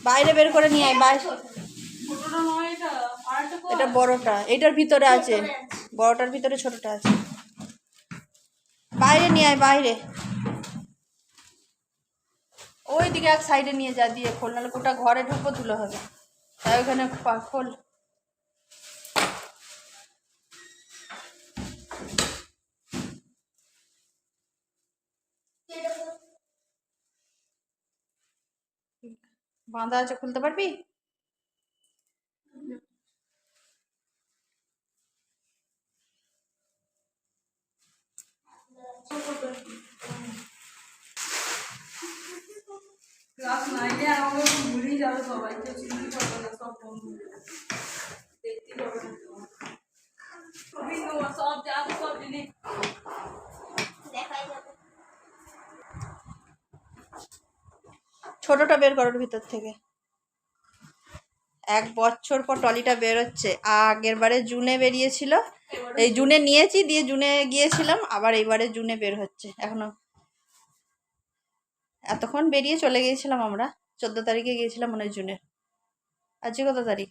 বাইরে বের করে নিয়ে আয় বাইরে ছোটটা নয় এটা আরেকটা কো- এটা বড়টা। এটার ভিতরে আছে। বড়টার ভিতরে ছোটটা আছে। বাইরে নিয়ে আয় বাইরে। ওই দিকে এক সাইডে নিয়ে যা দিয়ে খোল। নাহলে গোটা ঘরে ঢুকবো তুলে হবে। তাই ওখানে খোল। বাঁধা আছে খুলতে পারবি? ক্লাস নাইনে আমাকে ভুলেই যাবে সবাই সব সবই সব যা আছে সব জিনিস ছোটটা বের করার ভিতর থেকে। এক বছর পর টলিটা বেরোচ্ছে। আগের বারে জুনে বেরিয়েছিল। এই জুনে নিয়েছি, দিয়ে জুনে গিয়েছিলাম, আবার এইবারে জুনে বের হচ্ছে। এখনও এতক্ষণ বেরিয়ে চলে গিয়েছিলাম আমরা। চোদ্দ তারিখে গিয়েছিলাম মনে হয় জুনের আজকে কত তারিখ?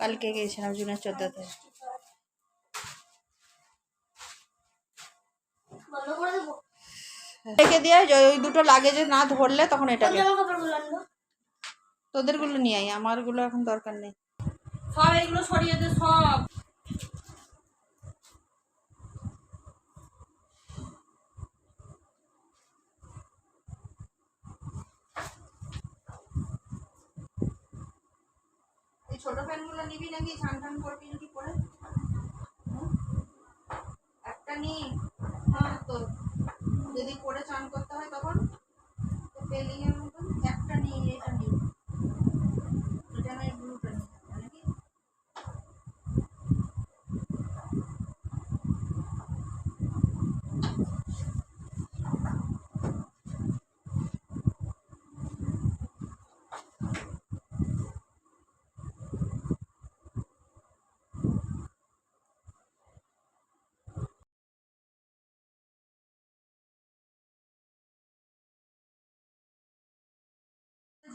কালকে গিয়েছিলাম জুনের চোদ্দ তারিখ। রেখে দিয়ে ওই দুটো লাগেজে না ধরলে তখন এটাকে তোদেরগুলো নিয়ে আই আমারগুলো এখন দরকার নেই। সব এগুলো সরিয়ে দে সব। এই ছোট প্যান্টগুলো নিবি নাকি? ছান টান করবি নাকি পরে। হুম? একটা নি। হ্যাঁ তো যদি করে চান করতে হয় তখন পেলিং মতন একটা নি এটা নি এটা নয় ব্লুটা নি নাকি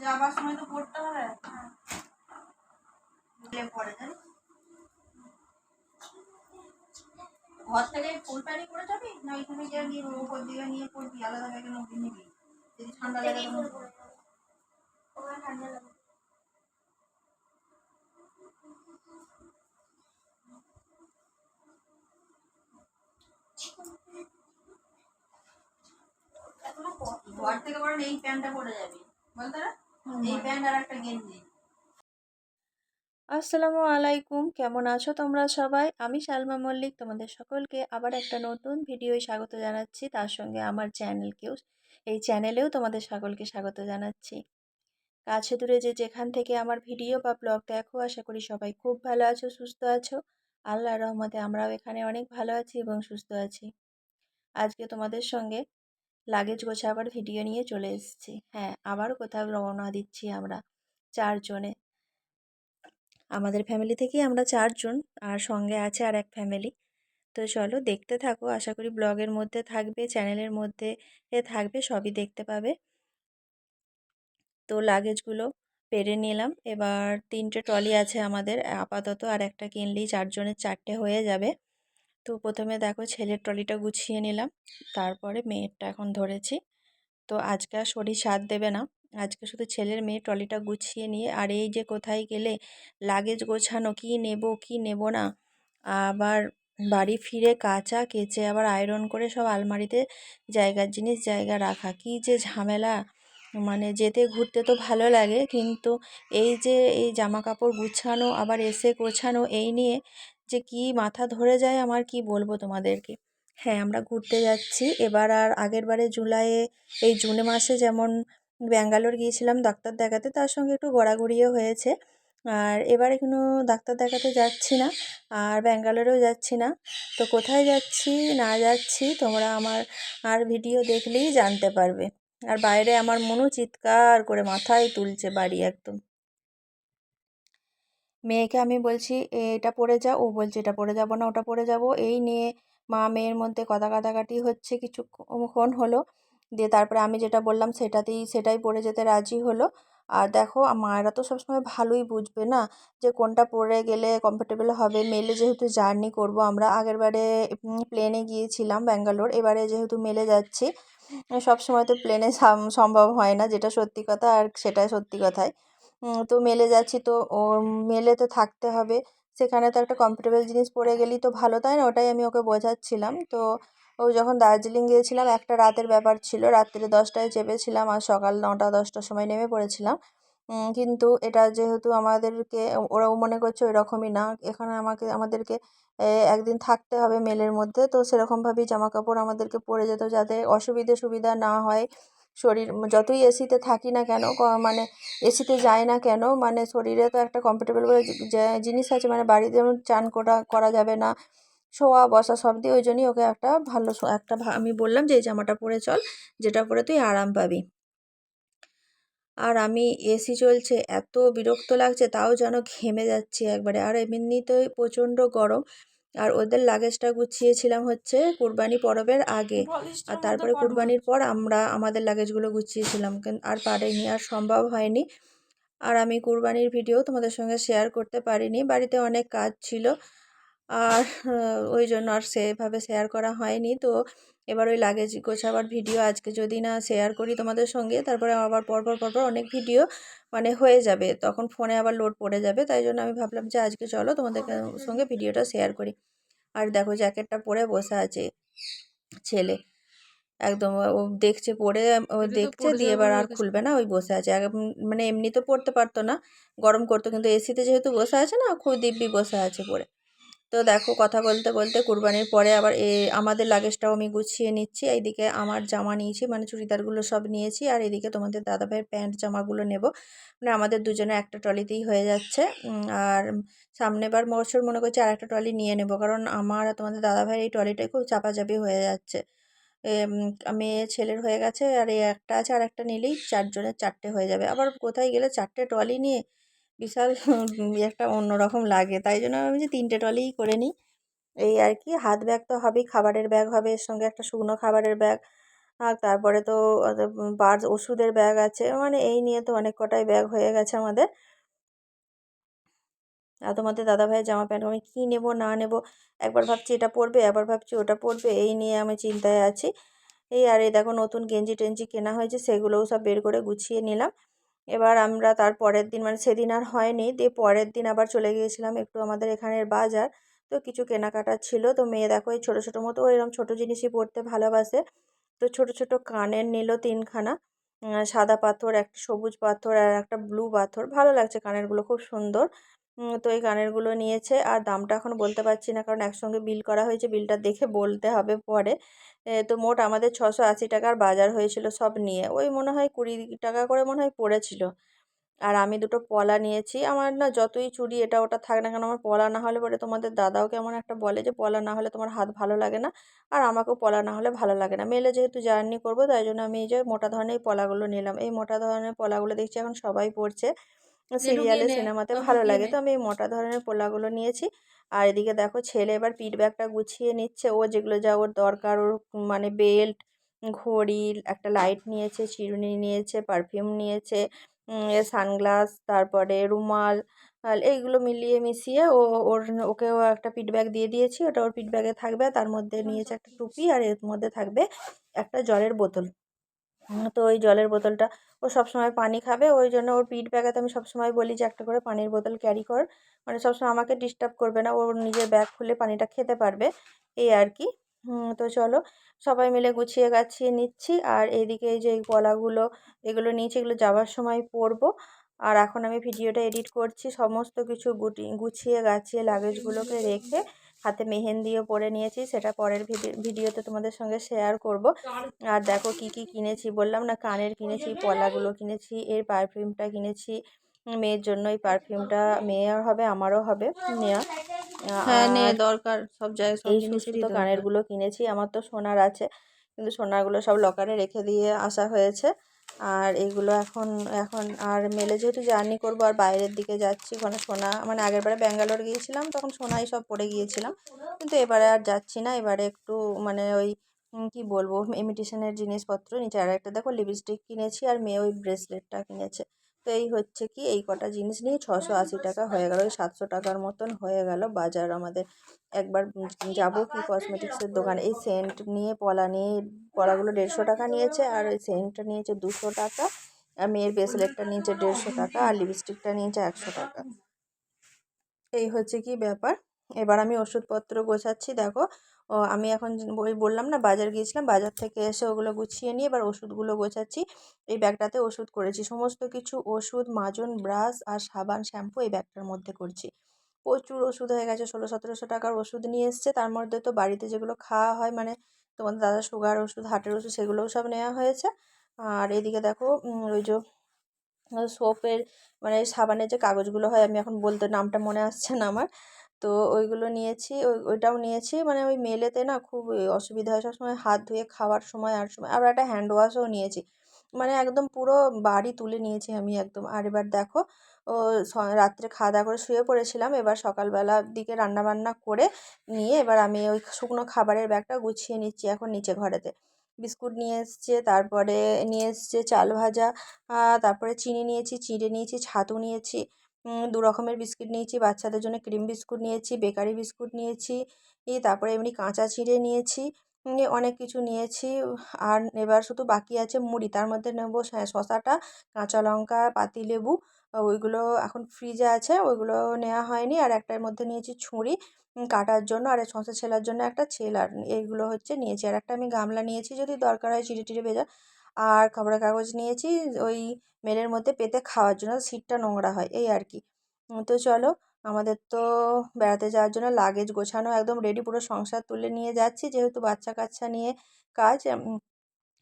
যাবার সময় তো পড়তে হবে। পরে জানিস। ঘর থেকে ফুল প্যান্টই পরে যাবি? না ওইখানে গিয়ে নিয়ে উপর দিকে নিয়ে পড়বি? আলাদা ব্যাগে নদী নিবি? যদি ঠান্ডা লাগে ঘর থেকে বরং এই প্যান্টটা পরে যাবি। বলতো না? এই প্যান্ট আর একটা গেঞ্জি। আসসালামু আলাইকুম কেমন আছো তোমরা সবাই? আমি সালমা মল্লিক তোমাদের সকলকে আবার একটা নতুন ভিডিওয় স্বাগত জানাচ্ছি। তার সঙ্গে আমার চ্যানেলকেও এই চ্যানেলেও তোমাদের সকলকে স্বাগত জানাচ্ছি। কাছে দূরে যে যেখান থেকে আমার ভিডিও বা ব্লগ দেখো আশা করি সবাই খুব ভালো আছো সুস্থ আছো। আল্লাহ রহমতে আমরাও এখানে অনেক ভালো আছি এবং সুস্থ আছি। আজকে তোমাদের সঙ্গে লাগেজ গোছাবার ভিডিও নিয়ে চলে এসেছি। হ্যাঁ আবার কোথাও রওনা দিচ্ছি আমরা চারজনে। আমাদের ফ্যামিলি থেকেই আমরা চারজন, আর সঙ্গে আছে আর এক ফ্যামিলি তো চলো দেখতে থাকো, আশা করি ব্লগের মধ্যে থাকবে চ্যানেলের মধ্যে থাকবে, সবই দেখতে পাবে। তো লাগেজগুলো পেরে নিলাম, এবার তিনটে ট্রলি আছে আমাদের, আপাতত আর একটা কিনলেই চারজনের চারটে হয়ে যাবে। তো প্রথমে দেখো ছেলের ট্রলিটা গুছিয়ে নিলাম। তারপরে মেয়েরটা এখন ধরেছি। তো আজকে আর শরীর সাথ দেবে না। আজকে শুধু ছেলের মেয়ে ট্রলিটা গুছিয়ে নিয়ে, আর এই যে কোথায় গেলে লাগেজ গোছানো, কি নেব কি নেব না, আবার বাড়ি ফিরে কাচা কেচে আবার আয়রন করে সব আলমারিতে জায়গার জিনিস, জায়গা রাখা। কি যে ঝামেলা। মানে যেতে ঘুরতে তো ভালো লাগে, কিন্তু এই যে এই জামা কাপড় গুছানো, আবার এসে গোছানো, এই নিয়ে যে কি মাথা ধরে যায় আমার কি বলব তোমাদেরকে? হ্যাঁ আমরা ঘুরতে যাচ্ছি। এবার আর আগের বারে জুলাইয়ে এই জুন মাসে যেমন ব্যাঙ্গালোর গিয়েছিলাম ডাক্তার দেখাতে, তার সঙ্গে একটু ঘোরাঘুরিও হয়েছে। আর এবারে কোনো ডাক্তার দেখাতে যাচ্ছি না আর ব্যাঙ্গালোরেও যাচ্ছি না। তো কোথায় যাচ্ছি না যাচ্ছি তোমরা আমার আর ভিডিও দেখলেই জানতে পারবে। আর বাইরে আমার মনও চিৎকার করে মাথায় তুলছে বাড়ি একদম। মেয়েকে আমি বলছি এটা পরে যা। ও বলছে, এটা পরে যাব না, ওটা পরে যাব। এই নিয়ে মা মেয়ের মধ্যে কথা কাটাকাটি হচ্ছে কিছুক্ষণ হলো। দিয়ে তারপরে আমি যেটা বললাম সেটাতেই, সেটাই পরে যেতে রাজি হলো। আর দেখো মায়েরা তো সবসময় ভালোই বুঝবে না যে কোনটা পরে গেলে কমফোর্টেবল হবে। মেলে যেহেতু জার্নি করব, আমরা আগের বারে প্লেনে গিয়েছিলাম ব্যাঙ্গালোর। এবারে যেহেতু মেলে যাচ্ছি সব সময় তো প্লেনে সম্ভব হয় না, যেটা সত্যি কথা আর সেটাই সত্যি কথাই। তো মেলে যাচ্ছি, তো ও মেলে তো থাকতে হবে। সেখানে তো একটা কমফোর্টেবল জিনিস পরে গেলেই তো ভালো, তাই না? ওটাই আমি ওকে বোঝাচ্ছিলাম। তো ও যখন দার্জিলিং গিয়েছিলাম, একটা রাতের ব্যাপার ছিল। রাত্রে দশটায় চেপেছিলাম আর সকাল নটা, দশটার সময় নেমে পড়েছিলাম। কিন্তু এটা যেহেতু আমাদেরকে, ওরাও মনে করছে ওই রকমই না। এখানে আমাকে, আমাদেরকে একদিন থাকতে হবে মেলের মধ্যে। তো সেরকমভাবেই জামা কাপড় আমাদেরকে পরে যেত যাতে অসুবিধে সুবিধা না হয়। শরীর যতই এসিতে থাকি না কেন মানে এসিতে যাই না কেন মানে শরীরে তো একটা কমফোর্টেবল বলে জিনিস আছে মানে বাড়িতে যেমন চান করা করা যাবে না, শোয়া, বসা সব দিয়ে ওই জন্যই ওকে একটা ভালো একটা আমি বললাম যে এই জামাটা পরে চল, যেটা পরে তুই আরাম পাবি। আর আমি এসি চলছে, এত বিরক্ত লাগছে, তাও যেন ঘেমে যাচ্ছি একবারে, আর এমনিতেই প্রচণ্ড গরম। আর ওদের লাগেজটা গুছিয়েছিলাম হচ্ছে কুরবানি পরবের আগে। আর তারপরে কুরবানির পর আমরা আমাদের লাগেজগুলো গুছিয়েছিলাম কিন্তু আর পারিনি আর সম্ভব হয়নি। আর আমি কুরবানির ভিডিও তোমাদের সঙ্গে শেয়ার করতে পারিনি বাড়িতে অনেক কাজ ছিল। আর ওই জন্য আর সেভাবে শেয়ার করা হয়নি। তো এবার ওই লাগেজ গোছাবার ভিডিও আজকে যদি না শেয়ার করি তোমাদের সঙ্গে তারপরে আবার পরপর পরপর অনেক ভিডিও মানে হয়ে যাবে। তখন ফোনে আবার লোড পড়ে যাবে তাই জন্য আমি ভাবলাম যে আজকে চলো তোমাদের সঙ্গে ভিডিওটা শেয়ার করি। আর দেখো জ্যাকেটটা পরে বসে আছে ছেলে। একদম ও দেখছে পরে ও দেখছে দিয়ে এবার আর খুলবে না ওই বসে আছে। আগে মানে এমনি তো পড়তে পারতো না গরম করতো কিন্তু এসিতে যেহেতু বসে আছে না খুব দিব্যি বসে আছে পরে। তো দেখো কথা বলতে বলতে কুরবানির পরে আবার এ, আমাদের লাগেজটাও আমি গুছিয়ে নিচ্ছি। এইদিকে আমার জামা নিয়েছি মানে চুড়িদারগুলো সব নিয়েছি। আর এদিকে তোমাদের দাদাভাইয়ের প্যান্ট জামাগুলো নেব। মানে আমাদের দুজনে একটা ট্রলিতেই হয়ে যাচ্ছে। আর সামনেবার বছর মনে করছি আর একটা ট্রলি নিয়ে নেব। কারণ আমার আর তোমাদের দাদাভাইয়ের এই ট্রলিটাই খুব চাপাচাপি হয়ে যাচ্ছে। মেয়ে ছেলের হয়ে গেছে আর এই একটা আছে আর একটা নিলেই চারজনের চারটে হয়ে যাবে। আবার কোথায় গেলে চারটে ট্রলি নিয়ে বিশাল একটা অন্যরকম লাগে। তাই জন্য আমি যে তিনটে ট্রলিই করে নিই। এই আর কি, হাত ব্যাগ তো হবেই, খাবারের ব্যাগ হবে, এর সঙ্গে একটা শুকনো খাবারের ব্যাগ। আর তারপরে তো বার ওষুধের ব্যাগ আছে মানে এই নিয়ে তো অনেক কটাই ব্যাগ হয়ে গেছে আমাদের। আর তোমাদের দাদাভাইয়ের জামা প্যান্ট আমি কী নেব, না নেব? একবার ভাবছি এটা পরবে, আবার ভাবছি ওটা পরবে, এই নিয়ে আমি চিন্তায় আছি। এই আর এই দেখো, নতুন গেঞ্জি টেঞ্জি কেনা হয়েছে, সেগুলোও সব বের করে গুছিয়ে নিলাম। এবার আমরা তার পরের দিন মানে সেদিন আর হয়নি, দিয়ে পরের দিন আবার চলে গিয়েছিলাম একটু আমাদের এখানের বাজার। তো কিছু কেনাকাটা ছিল। তো মেয়ে দেখো এই ছোটো ছোটো মতো এরকম ছোটো জিনিসই পড়তে ভালোবাসে। তো ছোট ছোট কানের নিল তিনখানা সাদা পাথর, একটা সবুজ পাথর আর একটা ব্লু পাথর। ভালো লাগছে কানেরগুলো, খুব সুন্দর। তো এই কানেরগুলো নিয়েছে। আর দামটা এখন বলতে পারছি না, কারণ একসঙ্গে বিল করা হয়েছে, বিলটা দেখে বলতে হবে পরে। তো মোট আমাদের ছশো আশি টাকার বাজার হয়েছিল সব নিয়ে। ওই মনে হয় কুড়ি টাকা করে মনে হয় পড়েছিল। আর আমি দুটো পলা নিয়েছি। আমার না যতই চুড়ি এটা ওটা থাক না কেন, আমার পলা না হলে পরে তোমাদের দাদাও কেমন একটা বলে যে, পলা না হলে তোমার হাত ভালো লাগে না, আর আমাকেও পলা না হলে ভালো লাগে না। মেলে যেহেতু জার্নি করব, তাই জন্য আমি এই যে মোটা ধরনের পলাগুলো নিলাম। এই মোটা ধরনের পলাগুলো দেখছি এখন সবাই পরছে। সিরিয়ালে সিনেমাতে ভালো লাগে। তো আমি এই মোটা ধরনের পোলাগুলো নিয়েছি। আর এদিকে দেখো ছেলে এবার পিঠ ব্যাগটা গুছিয়ে নিচ্ছে। ও যেগুলো যা ওর দরকার ওর মানে বেল্ট ঘড়ি একটা লাইট নিয়েছে চিরুনি নিয়েছে পারফিউম নিয়েছে সানগ্লাস তারপরে রুমাল এইগুলো মিলিয়ে মিশিয়ে ও ওর ওকেও একটা পিঠ ব্যাগ দিয়ে দিয়েছি। ওটা ওর পিঠ ব্যাগে থাকবে। তার মধ্যে নিয়েছে একটা টুপি আর এর মধ্যে থাকবে একটা জলের বোতল। তো ওই জলের বোতলটা, ও সবসময় পানি খাবে, ওই জন্য ওর পিঠ ব্যাগেতে আমি সবসময় বলি যে, একটা করে পানির বোতল ক্যারি কর। মানে সবসময় আমাকে ডিস্টার্ব করবে না ওর নিজের ব্যাগ খুলে পানিটা খেতে পারবে, এই আর কি। তো চলো, সবাই মিলে গুছিয়ে গাছিয়ে নিচ্ছি, আর এদিকে যে গলাগুলো এগুলো নিয়েছি, এগুলো যাওয়ার সময় পরবো। আর এখন আমি ভিডিওটা এডিট করছি, সমস্ত কিছু গুটি, গুছিয়ে গাছিয়ে লাগেজগুলোকে রেখে হাতে মেহেন্দিও পরে নিয়েছি সেটা পরের ভিডি- ভিডিওতে তোমাদের সঙ্গে শেয়ার করব। আর দেখো কি কি কিনেছি বললাম না কানের কিনেছি পলাগুলো কিনেছি এর পারফিউমটা কিনেছি। মেয়ের জন্য এই পারফিউমটা মেয়ের হবে আমারও হবে নেওয়া হ্যাঁ নিয়ে দরকার সব জায়গায় সব এই সুস্থ কানেরগুলো কিনেছি আমার তো সোনার আছে। কিন্তু সোনাগুলো সব লকারে রেখে দিয়ে আসা হয়েছে। আর এগুলো এখন এখন আর মেলে যেহেতু জার্নি করব, আর বাইরের দিকে যাচ্ছি, ওখানে সোনা মানে আগেরবারে ব্যাঙ্গালোর গিয়েছিলাম, তখন সোনাই সব পরে গিয়েছিলাম। কিন্তু এবারে আর যাচ্ছি না, এবারে একটু মানে ওই কি বলব ইমিটেশনের জিনিসপত্র নিচে। আর একটা দেখো লিপস্টিক কিনেছি, আর মেয়ে ওই ব্রেসলেটটা কিনেছে। তো এই হচ্ছে কি, এই কটা জিনিস নিয়ে ছশো আশি টাকা হয়ে গেল, ওই সাতশো টাকার মতন হয়ে গেল বাজার আমাদের। একবার যাব কি কসমেটিক্সের দোকান, এই সেন্ট নিয়ে, পলা নিয়ে, পলাগুলো দেড়শো টাকা নিয়েছে আর ওই সেন্টটা নিয়েছে দুশো টাকা, আর মেয়ের ব্রেসলেটটা নিয়েছে দেড়শো টাকা, আর লিপস্টিকটা নিয়েছে একশো টাকা। এই হচ্ছে কি ব্যাপার, এবার আমি ওষুধপত্র গোছাচ্ছি, দেখো ও আমি এখন ওই বললাম না বাজার গিয়েছিলাম, বাজার থেকে এসে ওগুলো গুছিয়ে নিয়ে এবার ওষুধগুলো গোছাচ্ছি। এই ব্যাগটাতে ওষুধ করেছি। সমস্ত কিছু ওষুধ, মাজন, ব্রাশ আর সাবান, শ্যাম্পু এই ব্যাগটার মধ্যে করছি। প্রচুর ওষুধ হয়ে গেছে, ষোলো সতেরোশো টাকার ওষুধ নিয়ে এসছে। তার মধ্যে তো বাড়িতে যেগুলো খাওয়া হয় মানে তোমাদের দাদা সুগার ওষুধ হার্টের ওষুধ, সেগুলোও সব নেওয়া হয়েছে। আর এদিকে দেখো ওই যে সোপের মানে সাবানের যে কাগজগুলো হয়, আমি এখন বলতে নামটা মনে আসছে না আমার। তো ওইগুলো নিয়েছি, ওই, ওইটাও নিয়েছি। মানে ওই মেলেতে না খুব অসুবিধা হয়। সবসময় হাত ধুয়ে খাওয়ার সময় আর সময়, আবার একটা হ্যান্ড ওয়াশও নিয়েছি। মানে একদম পুরো বাড়ি তুলে নিয়েছি আমি একদম। আর এবার দেখো, ও রাত্রে খাওয়া দাওয়া করে শুয়ে পড়েছিলাম। এবার সকালবেলার দিকে রান্না বান্না করে নিয়ে এবার আমি ওই শুকনো খাবারের ব্যাগটা গুছিয়ে নিচ্ছি এখন নিচে ঘরেতে। বিস্কুট নিয়ে এসছে, তারপরে নিয়ে এসছে চাল ভাজা তারপরে চিনি নিয়েছি, চিড়ে নিয়েছি, ছাতু নিয়েছি। দু রকমের বিস্কিট নিয়েছি বাচ্চাদের জন্য ক্রিম বিস্কুট নিয়েছি বেকারি বিস্কুট নিয়েছি তারপরে এমনি কাঁচা চিড়ে নিয়েছি অনেক কিছু নিয়েছি আর এবার শুধু বাকি আছে মুড়ি তার মধ্যে নেব শা- শসাটা কাঁচা লঙ্কা পাতিলেবু ওইগুলো এখন ফ্রিজে আছে ওইগুলো নেওয়া হয়নি আর একটার মধ্যে নিয়েছি উম, কাটার জন্য আর শশা ছেলার জন্য একটা ছেলার এইগুলো হচ্ছে নিয়েছি আর একটা আমি গামলা নিয়েছি যদি দরকার হয় চিড়ে টিড়ে ভেজা আর খবরের কাগজ নিয়েছি, ওই মেলের মধ্যে পেতে খাওয়ার জন্য, সিটটা নোংরা হয়, এই আর কি। তো চলো, আমাদের তো বেড়াতে যাওয়ার জন্য লাগেজ গোছানো একদম রেডি পুরো সংসার তুলে নিয়ে যাচ্ছি, যেহেতু বাচ্চা কাচ্চা নিয়ে কাজ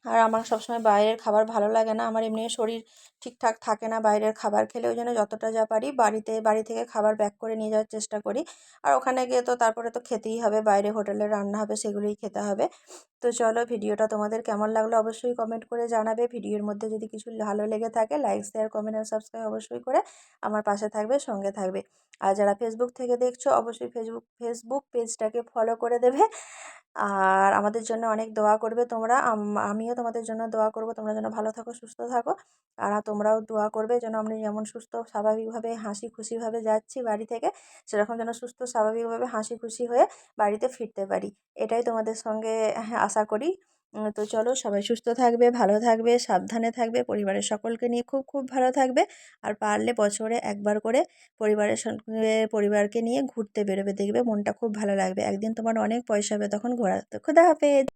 আর আমার সবসময় বাইরের খাবার ভালো লাগে না। আমার এমনি শরীর ঠিকঠাক থাকে না বাইরের খাবার খেলে। ওই জন্য যতটা যা পারি বাড়িতে, বাড়ি থেকে খাবার প্যাক করে নিয়ে যাওয়ার চেষ্টা করি। আর ওখানে গিয়ে তো তারপরে তো খেতেই হবে, বাইরে হোটেলে রান্না হবে সেগুলোই খেতে হবে। তো চলো ভিডিওটা তোমাদের কেমন লাগল অবশ্যই কমেন্ট করে জানাবে। ভিডিওর মধ্যে যদি কিছু ভালো লেগে থাকে লাইক শেয়ার কমেন্ট আর সাবস্ক্রাইব অবশ্যই করে আমার পাশে থাকবে, সঙ্গে থাকবে। আর যারা ফেসবুক থেকে দেখছ, অবশ্যই ফেসবুক ফেসবুক পেজটাকে ফলো করে দেবে। আর আমাদের জন্য অনেক দোয়া করবে তোমরা। আমিও তোমাদের জন্য দোয়া করব। তোমরা যেন ভালো থাকো, সুস্থ থাকো। আর তোমরাও দোয়া করবে যেন আমি যেমন সুস্থ, স্বাভাবিকভাবে হাসি খুশিভাবে যাচ্ছি বাড়ি থেকে, সেরকম যেন সুস্থ, স্বাভাবিকভাবে হাসি খুশি হয়ে বাড়িতে ফিরতে পারি। এটাই তোমাদের সঙ্গে আশা করি। তো চলো সবাই সুস্থ থাকবে, ভালো থাকবে, সাবধানে থাকবে, পরিবারের সকলকে নিয়ে খুব খুব ভালো থাকবে। আর পারলে বছরে একবার করে পরিবারের সঙ্গে পরিবারকে নিয়ে ঘুরতে বেরোবে, দেখবে মনটা খুব ভালো লাগবে। একদিন তোমার অনেক পয়সা হবে, তখন ঘোরা। তো খোদা হাফেজ!